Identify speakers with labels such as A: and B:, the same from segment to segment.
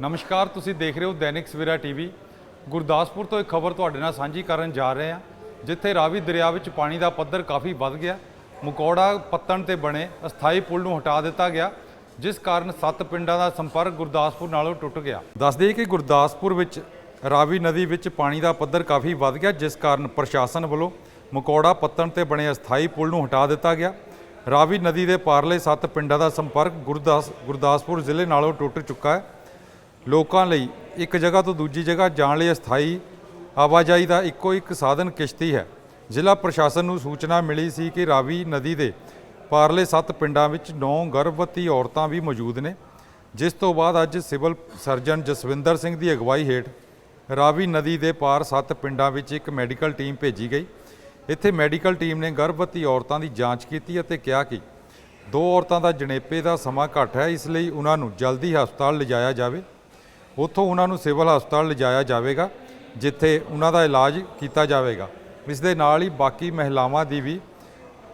A: ਨਮਸਕਾਰ, ਤੁਸੀਂ ਦੇਖ ਰਹੇ ਹੋ ਦੈਨਿਕ ਸਵੇਰਾ ਟੀਵੀ। ਗੁਰਦਾਸਪੁਰ ਤੋਂ ਇੱਕ ਖਬਰ ਤੁਹਾਡੇ ਨਾਲ ਸਾਂਝੀ ਕਰਨ ਜਾ ਰਹੇ ਹਾਂ, ਜਿੱਥੇ ਰਾਵੀ ਦਰਿਆ ਵਿੱਚ ਪਾਣੀ ਦਾ ਪੱਧਰ ਕਾਫੀ ਵੱਧ ਗਿਆ। ਮਕੌੜਾ ਪੱਤਣ ਤੇ ਬਣੇ ਅਸਥਾਈ ਪੁਲ ਨੂੰ ਹਟਾ ਦਿੱਤਾ ਗਿਆ, ਜਿਸ ਕਾਰਨ ਸੱਤ ਪਿੰਡਾਂ ਦਾ ਸੰਪਰਕ ਗੁਰਦਾਸਪੁਰ ਨਾਲੋਂ ਟੁੱਟ ਗਿਆ। ਦੱਸ ਦਈਏ ਕਿ ਗੁਰਦਾਸਪੁਰ ਵਿੱਚ ਰਾਵੀ ਨਦੀ ਵਿੱਚ ਪਾਣੀ ਦਾ ਪੱਧਰ ਕਾਫੀ ਵੱਧ ਗਿਆ, ਜਿਸ ਕਾਰਨ ਪ੍ਰਸ਼ਾਸਨ ਵੱਲੋਂ ਮਕੌੜਾ ਪੱਤਣ ਤੇ ਬਣੇ ਅਸਥਾਈ ਪੁਲ ਨੂੰ ਹਟਾ ਦਿੱਤਾ ਗਿਆ। ਰਾਵੀ ਨਦੀ ਦੇ ਪਾਰਲੇ ਸੱਤ ਪਿੰਡਾਂ ਦਾ ਸੰਪਰਕ ਗੁਰਦਾਸ, ਗੁਰਦਾਸਪੁਰ ਜ਼ਿਲ੍ਹੇ ਨਾਲੋਂ ਟੁੱਟ ਚੁੱਕਾ ਹੈ। ਲੋਕਾਂ ਲਈ ਇੱਕ ਜਗ੍ਹਾ ਤੋਂ ਦੂਜੀ ਜਗ੍ਹਾ ਜਾਣ ਲਈ ਅਸਥਾਈ ਆਵਾਜਾਈ ਦਾ ਇੱਕੋ ਇੱਕ ਸਾਧਨ ਕਿਸ਼ਤੀ ਹੈ। ਜ਼ਿਲ੍ਹਾ ਪ੍ਰਸ਼ਾਸਨ ਨੂੰ ਸੂਚਨਾ ਮਿਲੀ ਸੀ ਕਿ ਰਾਵੀ ਨਦੀ ਦੇ ਪਾਰਲੇ ਸੱਤ ਪਿੰਡਾਂ ਵਿੱਚ 9 ਗਰਭਵਤੀ ਔਰਤਾਂ ਵੀ ਮੌਜੂਦ ਨੇ, ਜਿਸ ਤੋਂ ਬਾਅਦ ਅੱਜ ਸਿਵਲ ਸਰਜਨ ਜਸਵਿੰਦਰ ਸਿੰਘ ਦੀ ਅਗਵਾਈ ਹੇਠ ਰਾਵੀ ਨਦੀ ਦੇ ਪਾਰ ਸੱਤ ਪਿੰਡਾਂ ਵਿੱਚ ਇੱਕ ਮੈਡੀਕਲ ਟੀਮ ਭੇਜੀ ਗਈ। ਇੱਥੇ ਮੈਡੀਕਲ ਟੀਮ ਨੇ ਗਰਭਵਤੀ ਔਰਤਾਂ ਦੀ ਜਾਂਚ ਕੀਤੀ ਅਤੇ ਕਿਹਾ ਕਿ ਦੋ ਔਰਤਾਂ ਦਾ ਜਣੇਪੇ ਦਾ ਸਮਾਂ ਘੱਟ ਹੈ, ਇਸ ਲਈ ਉਹਨਾਂ ਨੂੰ ਜਲਦੀ ਹਸਪਤਾਲ ਲਿਜਾਇਆ ਜਾਵੇ। ਉੱਥੋਂ ਉਹਨਾਂ ਨੂੰ ਸਿਵਲ ਹਸਪਤਾਲ ਲਿਜਾਇਆ ਜਾਵੇਗਾ, ਜਿੱਥੇ ਉਹਨਾਂ ਦਾ ਇਲਾਜ ਕੀਤਾ ਜਾਵੇਗਾ। ਇਸ ਦੇ ਨਾਲ ਹੀ ਬਾਕੀ ਮਹਿਲਾਵਾਂ ਦੀ ਵੀ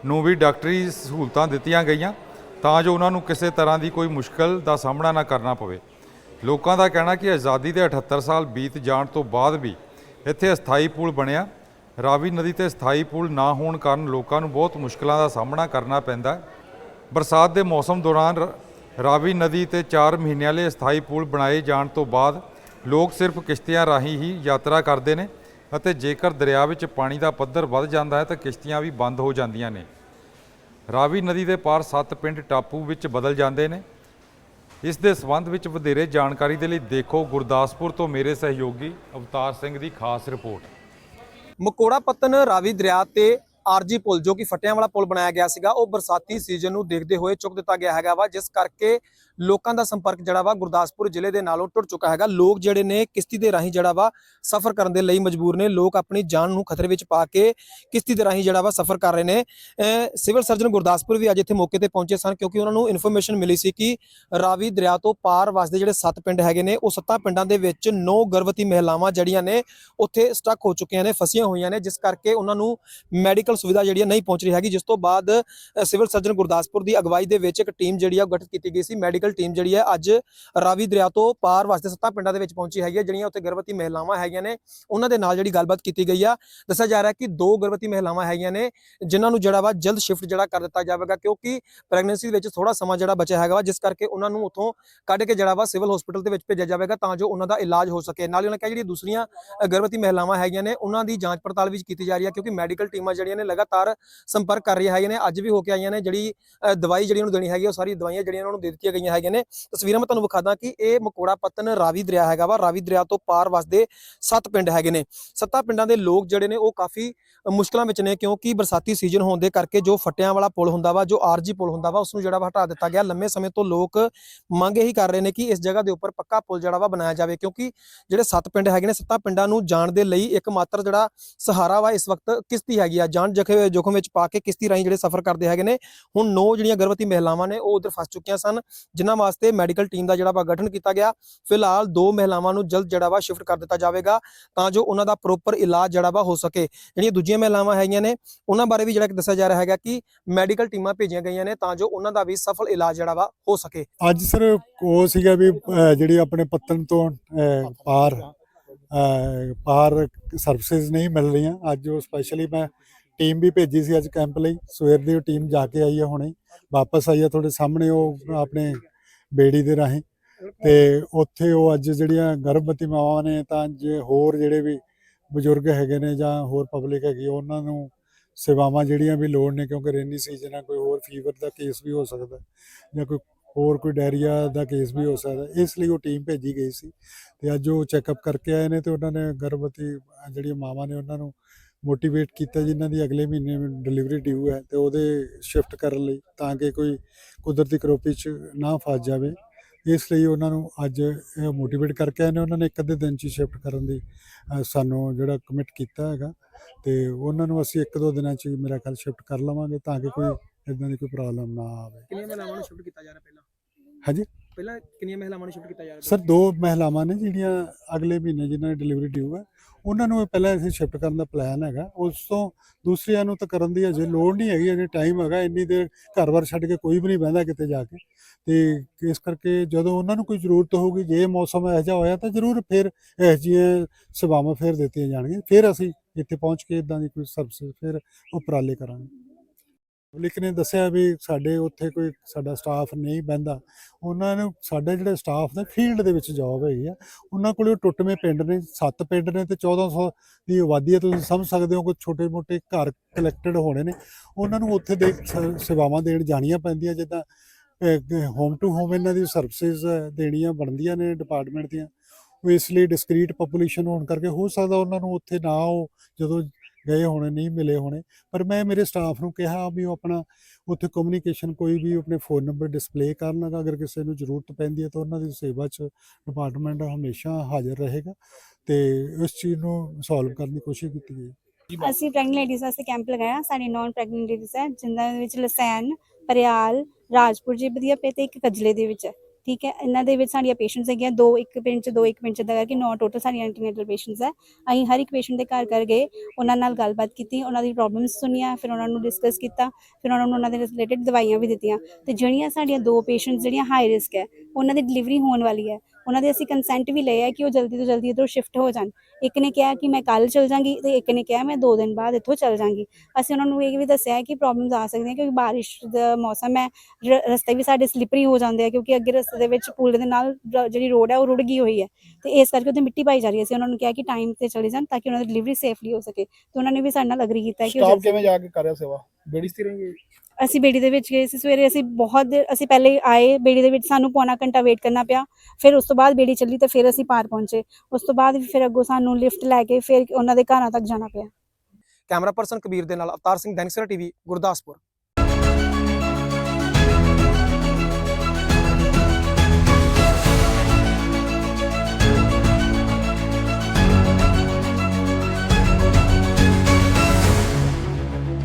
A: ਨੂੰ ਵੀ ਡਾਕਟਰੀ ਸਹੂਲਤਾਂ ਦਿੱਤੀਆਂ ਗਈਆਂ, ਤਾਂ ਜੋ ਉਹਨਾਂ ਨੂੰ ਕਿਸੇ ਤਰ੍ਹਾਂ ਦੀ ਕੋਈ ਮੁਸ਼ਕਲ ਦਾ ਸਾਹਮਣਾ ਨਾ ਕਰਨਾ ਪਵੇ। ਲੋਕਾਂ ਦਾ ਕਹਿਣਾ ਕਿ ਆਜ਼ਾਦੀ ਦੇ 78 ਸਾਲ ਬੀਤ ਜਾਣ ਤੋਂ ਬਾਅਦ ਵੀ ਇੱਥੇ ਅਸਥਾਈ ਪੁਲ ਬਣਿਆ। ਰਾਵੀ ਨਦੀ ਤੇ ਅਸਥਾਈ ਪੁਲ ਨਾ ਹੋਣ ਕਾਰਨ ਲੋਕਾਂ ਨੂੰ ਬਹੁਤ ਮੁਸ਼ਕਲਾਂ ਦਾ ਸਾਹਮਣਾ ਕਰਨਾ ਪੈਂਦਾ। ਬਰਸਾਤ ਦੇ ਮੌਸਮ ਦੌਰਾਨ ਰ- ਰਾਵੀ ਨਦੀ ਤੇ 4 ਮਹੀਨਿਆਂ ਲਈ ਅਸਥਾਈ ਪੁਲ ਬਣਾਏ ਜਾਣ ਤੋਂ ਬਾਅਦ ਲੋਕ ਸਿਰਫ ਕਿਸ਼ਤੀਆਂ ਰਾਹੀਂ ਹੀ ਯਾਤਰਾ ਕਰਦੇ ਨੇ ਅਤੇ ਜੇਕਰ ਦਰਿਆ ਵਿੱਚ ਪਾਣੀ ਦਾ ਪੱਧਰ ਵੱਧ ਜਾਂਦਾ ਹੈ ਤਾਂ ਕਿਸ਼ਤੀਆਂ ਵੀ ਬੰਦ ਹੋ ਜਾਂਦੀਆਂ ਨੇ। ਰਾਵੀ ਨਦੀ ਦੇ ਪਾਰ ਸੱਤ ਪਿੰਡ ਟਾਪੂ ਵਿੱਚ ਬਦਲ ਜਾਂਦੇ ਨੇ। ਇਸ ਦੇ ਸਬੰਧ ਵਿੱਚ ਵਧੇਰੇ ਜਾਣਕਾਰੀ ਦੇ ਲਈ ਦੇਖੋ ਗੁਰਦਾਸਪੁਰ ਤੋਂ ਮੇਰੇ ਸਹਿਯੋਗੀ ਅਵਤਾਰ ਸਿੰਘ ਦੀ ਖਾਸ ਰਿਪੋਰਟ।
B: ਮਕੋੜਾ ਪੱਤਨ ਰਾਵੀ ਦਰਿਆ ਤੇ ਆਰਜੀ ਪੁਲ, ਜੋ ਕਿ ਫਟਿਆਂ ਵਾਲਾ ਪੁਲ ਬਣਾਇਆ ਗਿਆ ਸੀਗਾ, ਉਹ ਬਰਸਾਤੀ ਸੀਜ਼ਨ ਨੂੰ ਦੇਖਦੇ ਹੋਏ ਚੁੱਕ ਦਿੱਤਾ ਗਿਆ ਹੈਗਾ ਵਾ, ਜਿਸ ਕਰਕੇ ਲੋਕਾਂ ਦਾ ਸੰਪਰਕ ਜਿਹੜਾ ਵਾ ਗੁਰਦਾਸਪੁਰ ਜ਼ਿਲ੍ਹੇ ਦੇ ਨਾਲੋਂ ਟੁੱਟ ਚੁੱਕਾ ਹੈਗਾ। ਲੋਕ ਜਿਹੜੇ ਨੇ ਕਿਸ਼ਤੀ ਦੇ ਰਾਹੀਂ ਜਿਹੜਾ ਵਾ ਸਫ਼ਰ ਕਰਨ ਦੇ ਲਈ ਮਜਬੂਰ ਨੇ। ਲੋਕ ਆਪਣੀ ਜਾਨ ਨੂੰ ਖਤਰੇ ਵਿੱਚ ਪਾ ਕੇ ਕਿਸ਼ਤੀ ਦੇ ਰਾਹੀਂ ਜਿਹੜਾ ਵਾ ਸਫ਼ਰ ਕਰ ਰਹੇ ਨੇ। ਸਿਵਲ ਸਰਜਨ ਗੁਰਦਾਸਪੁਰ ਵੀ ਅੱਜ ਇੱਥੇ ਮੌਕੇ ਤੇ ਪਹੁੰਚੇ ਸਨ ਕਿਉਂਕਿ ਉਹਨਾਂ ਨੂੰ ਇਨਫੋਰਮੇਸ਼ਨ ਮਿਲੀ ਸੀ ਕਿ ਰਾਵੀ ਦਰਿਆ ਤੋਂ ਪਾਰ ਵਸਦੇ ਜਿਹੜੇ ਸੱਤ ਪਿੰਡ ਹੈਗੇ ਨੇ, ਉਹ ਸੱਤਾਂ ਪਿੰਡਾਂ ਦੇ ਵਿੱਚ ਨੌ ਗਰਭਵਤੀ ਮਹਿਲਾਵਾਂ ਜਿਹੜੀਆਂ ਨੇ, ਉੱਥੇ ਸਟਕ ਹੋ ਚੁੱਕੀਆਂ ਨੇ, ਫਸੀਆਂ ਹੋਈਆਂ ਨੇ, ਜਿਸ ਕਰਕੇ ਉਹਨਾਂ ਨੂੰ ਮੈਡੀਕਲ ਸੁਵਿਧਾ ਜਿਹੜੀ ਨਹੀਂ ਪਹੁੰਚ ਰਹੀ ਹੈਗੀ। ਜਿਸ ਤੋਂ ਬਾਅਦ ਸਿਵਲ ਸਰਜਨ ਗੁਰਦਾਸਪੁਰ ਦੀ ਅਗਵਾਈ ਦੇ ਵਿੱਚ ਇੱਕ ਟੀਮ ਜਿਹੜੀ ਆ ਉਹ ਗਠਿਤ ਕੀਤੀ ਗਈ ਸੀ। ਮੈਡੀਕਲ ਟੀਮ ਜਿਹੜੀ ਹੈ ਅੱਜ ਰਾਵੀ ਦਰਿਆ ਤੋਂ ਪਾਰ ਵਾਸਤੇ ਸੱਤਾਂ ਪਿੰਡਾਂ ਦੇ ਵਿੱਚ ਪਹੁੰਚੀ ਹੈਗੀ ਹੈ ਜਿਹੜੀਆਂ ਉੱਥੇ ਗਰਭਵਤੀ ਮਹਿਲਾਵਾਂ ਹੈਗੀਆਂ ਨੇ ਉਹਨਾਂ ਦੇ ਨਾਲ ਜਿਹੜੀ ਗੱਲਬਾਤ ਕੀਤੀ ਗਈ ਆ। ਦੱਸਿਆ ਜਾ ਰਿਹਾ ਕਿ ਦੋ ਗਰਭਵਤੀ ਮਹਿਲਾਵਾਂ ਹੈਗੀਆਂ ਨੇ ਜਿਨ੍ਹਾਂ ਨੂੰ ਜਿਹੜਾ ਵਾ ਜਲਦ ਸ਼ਿਫਟ ਜਿਹੜਾ ਕਰ ਦਿੱਤਾ ਜਾਵੇਗਾ ਕਿਉਂਕਿ ਪ੍ਰੈਗਨੈਂਸੀ ਵਿੱਚ ਥੋੜਾ ਸਮਾਂ ਜਿਹੜਾ ਬਚਿਆ ਹੈਗਾ ਵਾ ਜਿਸ ਕਰਕੇ ਉਹਨਾਂ ਨੂੰ ਉੱਥੋਂ ਕੱਢ ਕੇ ਜਿਹੜਾ ਵਾ ਸਿਵਲ ਹਸਪੀਟਲ ਦੇ ਵਿੱਚ ਭੇਜਿਆ ਜਾਵੇਗਾ ਤਾਂ ਜੋ ਉਹਨਾਂ ਦਾ ਇਲਾਜ ਹੋ ਸਕੇ। ਨਾਲ ਹੀ ਉਹਨਾਂ ਕਿਹਾ ਜਿਹੜੀਆਂ ਦੂਸਰੀਆਂ ਗਰਭਵਤੀ ਮਹਿਲਾਵਾਂ ਹੈਗੀਆਂ ਨੇ ਉਹਨਾਂ ਦੀ ਜਾਂਚ ਪੜਤਾਲ ਵਿੱਚ ਕੀਤੀ ਜਾ ਰਹੀ ਹੈ ਕਿਉਂਕਿ ਮੈਡੀਕਲ ਟੀਮਾਂ ਜਿਹੜੀਆਂ ਨੇ ਲਗਾਤਾਰ ਸੰਪਰਕ ਕਰ ਰਹੀਆਂ ਹੈਗੀਆਂ ਨੇ ਅੱਜ ਵੀ ਹੋ ਕੇ ਆਈਆਂ ਨੇ ਜਿਹੜੀ ਅ, ਦਵਾਈ ਜਿਹੜੀ ਉਹਨੂੰ ਦੇਣੀ ਹੈਗੀ ਉਹ ਸਾਰੀ ਦਵਾਈਆਂ ਜਿਹੜੀਆਂ ਉਹਨਾਂ ਨੂੰ ਦੇ ਦਿੱਤੀਆਂ ਗਈਆਂ ਹੈਗੇ ਨੇ। ਤਸਵੀਰਾਂ ਮੈਂ ਤੁਹਾਨੂੰ ਵਿਖਾਦਾ ਕਿ ਇਹ ਮਕੋੜਾ ਪੱਤਨ ਰਾਵੀ ਦਰਿਆ ਹੈਗਾ ਵਾ। ਰਾਵੀ ਦਰਿਆ ਤੋਂ ਪਾਰ ਵਸਦੇ ਸੱਤ ਪਿੰਡ ਹੈਗੇ ਨੇ। ਸੱਤਾਂ ਪਿੰਡਾਂ ਦੇ ਲੋਕ ਜਿਹੜੇ ਨੇ ਉਹ ਕਾਫੀ ਮੁਸ਼ਕਲਾਂ ਵਿੱਚ ਨੇ ਕਿਉਂਕਿ ਬਰਸਾਤੀ ਸੀਜ਼ਨ ਹੋਣ ਦੇ ਕਰਕੇ ਜੋ ਫੱਟਿਆਂ ਵਾਲਾ ਪੁਲ ਹੁੰਦਾ ਵਾ, ਜੋ ਆਰਜੀ ਪੁਲ ਹੁੰਦਾ ਵਾ ਉਸ ਨੂੰ ਜਿਹੜਾ ਹਟਾ ਦਿੱਤਾ ਗਿਆ। ਲੰਮੇ ਸਮੇਂ ਤੋਂ ਲੋਕ ਮੰਗ ਇਹੀ ਕਰ ਰਹੇ ਨੇ ਕਿ ਇਸ ਜਗ੍ਹਾ ਦੇ ਉੱਪਰ ਪੱਕਾ ਪੁਲ ਜਿਹੜਾ ਵਾ ਬਣਾਇਆ ਜਾਵੇ ਕਿਉਂਕਿ ਜਿਹੜੇ ਸੱਤ ਪਿੰਡ ਹੈਗੇ ਨੇ, ਸੱਤਾਂ ਪਿੰਡਾਂ ਨੂੰ ਜਾਣ ਦੇ ਲਈ ਇੱਕ ਮਾਤਰ ਜਿਹੜਾ ਸਹਾਰਾ ਵਾ ਇਸ ਵਕਤ ਕਿਸ਼ਤੀ ਹੈਗੀ ਆ। ਜਾਨ ਜਖੇ ਜੋਖਮ ਵਿੱਚ ਪਾ ਕੇ ਕਿਸ਼ਤੀ ਰਾਹੀਂ ਜਿਹੜੇ ਸਫ਼ਰ ਕਰਦੇ ਹੈਗੇ ਨੇ, ਹੁਣ ਨੌ ਜਿਹੜੀਆਂ ਗਰਭਵਤੀ ਮਹਿਲਾਵਾਂ ਨੇ ਉਹ ਉਧਰ ਫਸ ਚੁੱਕੀਆਂ ਸਨ। ਜਿਨ੍ਹਾਂ ਵਾਸਤੇ ਮੈਡੀਕਲ ਟੀਮ ਦਾ ਜਿਹੜਾ ਵਾ ਗਠਨ ਕੀਤਾ ਗਿਆ, ਫਿਲਹਾਲ ਦੋ ਮਹਿਲਾਵਾਂ ਨੂੰ ਜਲਦ ਜਿਹੜਾ ਵਾ ਸ਼ਿਫਟ ਕਰ ਦਿੱਤਾ ਜਾਵੇਗਾ, ਤਾਂ ਜੋ ਉਹਨਾਂ ਦਾ ਪ੍ਰੋਪਰ ਇਲਾਜ ਜਿਹੜਾ ਵਾ ਹੋ ਸਕੇ। ਜਿਹੜੀਆਂ ਦੂਜੀਆਂ ਮਹਿਲਾਵਾਂ ਹੈਗੀਆਂ ਨੇ, ਉਹਨਾਂ ਬਾਰੇ ਵੀ ਜਿਹੜਾ ਦੱਸਿਆ ਜਾ ਰਿਹਾ ਹੈਗਾ ਕਿ ਮੈਡੀਕਲ ਟੀਮਾਂ ਭੇਜੀਆਂ ਗਈਆਂ ਨੇ ਤਾਂ ਜੋ ਉਹਨਾਂ ਦਾ ਵੀ ਸਫਲ ਇਲਾਜ ਜਿਹੜਾ ਵਾ ਹੋ ਸਕੇ।
C: ਅੱਜ ਸਰ ਉਹ ਸੀਗਾ ਵੀ ਜਿਹੜੀ ਆਪਣੇ ਪੱਤਨ ਤੋਂ ਪਾਰ ਪਾਰ ਸਰਵਿਸਿਜ਼ ਨਹੀਂ ਮਿਲ ਰਹੀਆਂ। ਅੱਜ ਉਹ ਸਪੈਸ਼ਲੀ ਮੈਂ ਟੀਮ ਵੀ ਭੇਜੀ ਸੀ ਅੱਜ ਕੈਂਪ ਲਈ। ਸਵੇਰ ਦੀ ਉਹ ਟੀਮ ਜਾ ਕੇ ਆਈ ਹੈ ਹੁਣੇ। ਵਾਪਸ ਆਈ ਹੈ ਤੁਹਾਡੇ ਸਾਹਮਣੇ। ਉਹ ਆਪਣੇ ਬੇੜੀ ਦੇ ਰਾਹੀਂ। ਤੇ ਉੱਥੇ ਉਹ ਅੱਜ ਜਿਹੜੀਆਂ ਗਰਭਵਤੀ ਮਾਵਾਂ ਨੇ ਤਾਂ ਜੇ ਹੋਰ ਜਿਹੜੇ ਵੀ ਬਜ਼ੁਰਗ ਹੈਗੇ ਨੇ ਜਾਂ ਹੋਰ ਪਬਲਿਕ ਹੈਗੀ ਉਹਨਾਂ ਨੂੰ ਸੇਵਾਵਾਂ ਜਿਹੜੀਆਂ ਵੀ ਲੋੜ ਨੇ ਕਿਉਂਕਿ ਰੇਨੀ ਸੀਜ਼ਨ ਹੈ ਕੋਈ ਹੋਰ ਫੀਵਰ ਦਾ ਕੇਸ ਵੀ ਹੋ ਸਕਦਾ ਜਾਂ ਕੋਈ ਹੋਰ ਕੋਈ ਡਾਇਰੀਆ ਦਾ ਕੇਸ ਵੀ ਹੋ ਸਕਦਾ ਇਸ ਲਈ ਉਹ ਟੀਮ ਭੇਜੀ ਗਈ ਸੀ। ਤੇ ਅੱਜ ਉਹ ਚੈੱਕਅਪ ਕਰਕੇ ਆਏ ਨੇ ਤੇ ਉਹਨਾਂ ਨੇ ਗਰਭਵਤੀ ਜਿਹੜੀਆਂ ਮਾਵਾਂ ਨੇ ਉਹਨਾਂ ਨੂੰ ਮੋਟੀਵੇਟ ਕੀਤਾ ਜਿਨ੍ਹਾਂ ਦੀ ਅਗਲੇ ਮਹੀਨੇ ਡਿਲੀਵਰੀ ਡਿਊ ਹੈ ਤੇ ਉਹਦੇ ਸ਼ਿਫਟ ਕਰਨ ਲਈ ਤਾਂ ਕਿ ਕੋਈ ਕੁਦਰਤੀ ਕਰੋਪੀ ਚ ਨਾ ਫਸ ਜਾਵੇ। ਇਸ ਲਈ ਉਹਨਾਂ ਨੂੰ ਅੱਜ ਮੋਟੀਵੇਟ ਕਰਕੇ ਆਏ ਨੇ। ਉਹਨਾਂ ਨੇ ਇੱਕ ਅੱਧੇ ਦਿਨ ਚ ਸ਼ਿਫਟ ਕਰਨ ਦੀ ਸਾਨੂੰ ਜਿਹੜਾ ਕਮਿਟ ਕੀਤਾ ਹੈਗਾ ਤੇ ਉਹਨਾਂ ਨੂੰ ਅਸੀਂ ਇੱਕ ਦੋ ਦਿਨਾਂ ਚ ਮੇਰਾ ਖਿਆਲ ਸ਼ਿਫਟ ਕਰ ਲਵਾਂਗੇ ਤਾਂ ਕਿ ਕੋਈ ਇਦਾਂ ਦੀ ਕੋਈ ਪ੍ਰੋਬਲਮ ਨਾ ਆਵੇ।
B: ਕਿੰਨੀਆਂ ਮਹਿਲਾਵਾਂ ਨੂੰ ਸ਼ਿਫਟ ਕੀਤਾ ਜਾ ਰਿਹਾ ਪਹਿਲਾਂ?
C: ਹਾਂਜੀ?
B: ਪਹਿਲਾਂ ਕਿੰਨੀਆਂ ਮਹਿਲਾਵਾਂ ਨੂੰ ਸ਼ਿਫਟ ਕੀਤਾ ਜਾ ਰਿਹਾ?
C: ਸਰ ਦੋ ਮਹਿਲਾਵਾਂ ਨੇ ਜਿਹੜੀਆਂ ਅਗਲੇ ਮਹੀਨੇ ਜਿਨ੍ਹਾਂ ਦੀ ਡਿਲੀਵਰੀ ਡਿਊ ਹੈ। ਉਹਨਾਂ ਨੂੰ ਪਹਿਲਾਂ ਅਸੀਂ ਸ਼ਿਫਟ ਕਰਨ ਦਾ ਪਲਾਨ ਹੈਗਾ। ਉਸ ਤੋਂ ਦੂਸਰਿਆਂ ਨੂੰ ਤਾਂ ਕਰਨ ਦੀ ਅਜੇ ਲੋੜ ਨਹੀਂ ਹੈਗੀ, ਅਜੇ ਟਾਈਮ ਹੈਗਾ। ਇੰਨੀ ਦੇਰ ਘਰ-ਬਾਰ ਛੱਡ ਕੇ ਕੋਈ ਵੀ ਨਹੀਂ ਬਹਿੰਦਾ ਕਿਤੇ ਜਾ ਕੇ। ਤੇ ਇਸ ਕਰਕੇ ਜਦੋਂ ਉਹਨਾਂ ਨੂੰ ਕੋਈ ਜ਼ਰੂਰਤ ਹੋਊਗੀ, ਜੇ ਮੌਸਮ ਇਹੋ ਜਿਹਾ ਹੋਇਆ ਤਾਂ ਜ਼ਰੂਰ ਫਿਰ ਇਹੋ ਜਿਹੀਆਂ ਸੇਵਾਵਾਂ ਫਿਰ ਦਿੱਤੀਆਂ ਜਾਣਗੀਆਂ। ਫਿਰ ਅਸੀਂ ਇੱਥੇ ਪਹੁੰਚ ਕੇ ਇਦਾਂ ਦੀ ਕੋਈ ਸਰਵਿਸ ਫਿਰ ਉਪਰਾਲੇ ਕਰਾਂਗੇ। ਪਬਲਿਕ ਨੇ ਦੱਸਿਆ ਵੀ ਸਾਡੇ ਉੱਥੇ ਕੋਈ ਸਾਡਾ ਸਟਾਫ ਨਹੀਂ ਬਹਿੰਦਾ। ਉਹਨਾਂ ਨੂੰ ਸਾਡੇ ਜਿਹੜੇ ਸਟਾਫ ਦਾ ਫੀਲਡ ਦੇ ਵਿੱਚ ਜੌਬ ਹੈਗੀ ਆ, ਉਹਨਾਂ ਕੋਲੇ ਉਹ ਟੁੱਟਵੇਂ ਪਿੰਡ ਨੇ, ਸੱਤ ਪਿੰਡ ਨੇ ਤੇ 1400 ਦੀ ਆਬਾਦੀ ਹੈ ਤੁਸੀਂ ਸਮਝ ਸਕਦੇ ਹੋ ਕੋਈ ਛੋਟੇ-ਮੋਟੇ ਘਰ ਕਲੈਕਟਡ ਹੋਣੇ ਨੇ। ਉਹਨਾਂ ਨੂੰ ਉੱਥੇ ਦੇ ਸ- ਸੇਵਾਵਾਂ ਦੇਣ ਜਾਣੀਆਂ ਪੈਂਦੀਆਂ, ਜਿੱਦਾਂ ਹੋਮ ਟੂ ਹੋਮ ਇਹਨਾਂ ਦੀ ਸਰਵਿਸਿਜ਼ ਦੇਣੀਆਂ ਬਣਦੀਆਂ ਨੇ ਡਿਪਾਰਟਮੈਂਟ ਦੀਆਂ। ਉਹ ਇਸ ਲਈ ਡਿਸਕ੍ਰੀਟ ਪੋਪੂਲੇਸ਼ਨ ਹੋਣ ਕਰਕੇ ਹੋ ਸਕਦਾ ਉਹਨਾਂ ਨੂੰ ਉੱਥੇ ਨਾ ਉਹ ਜਦੋਂ ਗਏ ਹੋਣੇ ਨਹੀਂ ਮਿਲੇ ਹੋਣੇ। ਪਰ ਮੈਂ ਮੇਰੇ ਸਟਾਫ ਨੂੰ ਕਿਹਾ ਵੀ ਉਹ ਆਪਣਾ ਉੱਥੇ ਕਮਿਊਨੀਕੇਸ਼ਨ ਕੋਈ ਵੀ ਆਪਣੇ ਫੋਨ ਨੰਬਰ ਡਿਸਪਲੇ ਕਰਨ ਅਗਰ ਕਿਸੇ ਨੂੰ ਜ਼ਰੂਰਤ ਪੈਂਦੀ ਹੈ ਤਾਂ ਉਹਨਾਂ ਦੀ ਸੇਵਾ 'ਚ ਡਿਪਾਰਟਮੈਂਟ ਹਮੇਸ਼ਾ ਹਾਜ਼ਰ ਰਹੇਗਾ ਤੇ ਇਸ ਚੀਜ਼ ਨੂੰ ਸੋਲਵ ਕਰਨ ਦੀ ਕੋਸ਼ਿਸ਼ ਕੀਤੀ ਗਈ
D: ਅਸੀਂ ਪ੍ਰੈਗਨੈਂਟ ਲੇਡੀਜ਼ ਵਾਸਤੇ ਕੈਂਪ ਲਗਾਇਆ ਸਾਡੀ ਨਾਨ ਪ੍ਰੈਗਨੈਂਟ ਲੇਡੀਜ਼ ਹੈ ਜਿਨ੍ਹਾਂ ਦੇ ਵਿੱਚ ਲਸੈਨ ਪਰਿਆਲ ਰਾਜਪੁਰ ਜੀ ਵਧੀਆ ਪੇ ਤੇ ਇੱਕ ਕਜਲੇ ਦੇ ਵਿੱਚ। ਹੈ ਠੀਕ ਹੈ, ਇਹਨਾਂ ਦੇ ਵਿੱਚ ਸਾਡੀਆਂ ਪੇਸ਼ੈਂਟਸ ਹੈਗੀਆਂ, ਦੋ ਇੱਕ ਪਿੰਡ ਚ, ਦੋ ਇੱਕ ਪਿੰਡ ਚ ਦਾ ਕਰਕੇ ਨੌ ਟੋਟਲ ਸਾਡੀਆਂ ਐਂਟੀਨੇਟਲ ਪੇਸ਼ੈਂਟਸ ਹੈ। ਅਸੀਂ ਹਰ ਇੱਕ ਪੇਸ਼ੈਂਟ ਦੇ ਘਰ ਘਰ ਗਏ, ਉਹਨਾਂ ਨਾਲ ਗੱਲਬਾਤ ਕੀਤੀ, ਉਹਨਾਂ ਦੀ ਪ੍ਰੋਬਲਮਸ ਸੁਣੀਆਂ, ਫਿਰ ਉਹਨਾਂ ਨੂੰ ਡਿਸਕਸ ਕੀਤਾ, ਫਿਰ ਉਹਨਾਂ ਨੂੰ ਉਹਨਾਂ ਦੇ ਰਿਲੇਟਡ ਦਵਾਈਆਂ ਵੀ ਦਿੱਤੀਆਂ। ਤੇ ਜਿਹੜੀਆਂ ਸਾਡੀਆਂ ਦੋ ਪੇਸ਼ੈਂਟਸ ਜਿਹੜੀਆਂ ਹਾਈ ਰਿਸਕ ਹੈ, ਉਹਨਾਂ ਦੀ ਡਿਲੀਵਰੀ ਹੋਣ ਵਾਲੀ ਹੈ। ਉਹਨਾਂ ਦੇ ਅਸੀਂ ਕੰਸੈਂਟ ਵੀ ਲਏ ਹੈ ਕਿ ਉਹ ਜਲਦੀ ਤੋਂ ਜਲਦੀ ਇੱਧਰੋਂ ਸ਼ਿਫਟ ਹੋ ਜਾਣ। ਇੱਕ ਨੇ ਕਿਹਾ ਕਿ ਮੈਂ ਕੱਲ ਚਲ ਜਾਂਗੀ ਤੇ ਇੱਕ ਨੇ ਕਿਹਾ ਮੈਂ 2 ਦਿਨ ਬਾਅਦ ਇੱਥੋਂ ਚਲ ਜਾਂਗੀ। ਅਸੀਂ ਉਹਨਾਂ ਨੂੰ ਇਹ ਵੀ ਦੱਸਿਆ ਕਿ ਪ੍ਰੋਬਲਮਸ ਆ ਸਕਦੀਆਂ ਕਿਉਂਕਿ ਬਾਰਿਸ਼ ਦਾ ਮੌਸਮ ਹੈ ਰਸਤੇ ਵੀ ਸਾਡੇ ਸਲਿਪਰੀ ਹੋ ਜਾਂਦੇ ਆ ਕਿਉਂਕਿ ਅੱਗੇ ਰਸਤੇ ਦੇ ਵਿੱਚ ਪੁਲ ਦੇ ਨਾਲ ਜਿਹੜੀ ਰੋਡ ਹੈ ਉਹ ਰੁੜ ਗਈ ਹੋਈ ਹੈ। ਤੇ ਇਸ ਕਰਕੇ ਉੱਥੇ ਮਿੱਟੀ ਪਾਈ ਜਾ ਰਹੀ ਹੈ। ਅਸੀਂ ਉਹਨਾਂ ਨੂੰ ਕਿਹਾ ਕਿ ਟਾਈਮ ਤੇ ਚਲੇ ਜਾਣ ਤਾਂ ਕਿ ਉਹਨਾਂ ਦੀ ਡਿਲੀਵਰੀ ਸੇਫਲੀ ਹੋ ਸਕੇ। ਤੇ ਉਹਨਾਂ ਨੇ ਵੀ ਸਾਡੇ ਨਾਲ ਅਗਰੀ ਕੀਤਾ ਕਿ ਉਹ
E: ਸਟਾਫ ਕਿਵੇਂ ਜਾ ਕੇ ਕਰ ਰਿਹਾ ਸੇਵਾ? ਬੇੜੀ ਸਥਿਰ ਹੈ
D: ਅਸੀਂ ਬੇੜੀ ਦੇ ਵਿੱਚ ਗਏ ਸੀ, ਸਵੇਰੇ ਅਸੀਂ ਬਹੁਤ ਦੇਰ, ਅਸੀਂ ਪਹਿਲੇ ਆਏ, ਬੇੜੀ ਦੇ ਵਿੱਚ ਸਾਨੂੰ ਪੌਣਾ ਘੰਟਾ ਵੇਟ ਕਰਨਾ ਪਿਆ, ਫਿਰ ਉਸ ਤੋਂ ਬਾਅਦ ਬੇੜੀ ਚੱਲੀ ਤੇ ਫਿਰ ਅਸੀਂ ਪਾਰ ਪਹੁੰਚੇ, ਉਸ ਤੋਂ ਬਾਅਦ ਫਿਰ ਅੱਗੋਂ ਸਾਨੂੰ ਲਿਫਟ ਲੈ ਕੇ ਫਿਰ ਉਹਨਾਂ ਦੇ ਘਰਾਂ ਤੱਕ ਜਾਣਾ ਪਿਆ।
B: ਕੈਮਰਾ ਪਰਸਨ ਕਬੀਰ ਦੇ ਨਾਲ ਅਵਤਾਰ ਸਿੰਘ, ਦੈਨਿਕ ਟੀਵੀ, ਗੁਰਦਾਸਪੁਰ।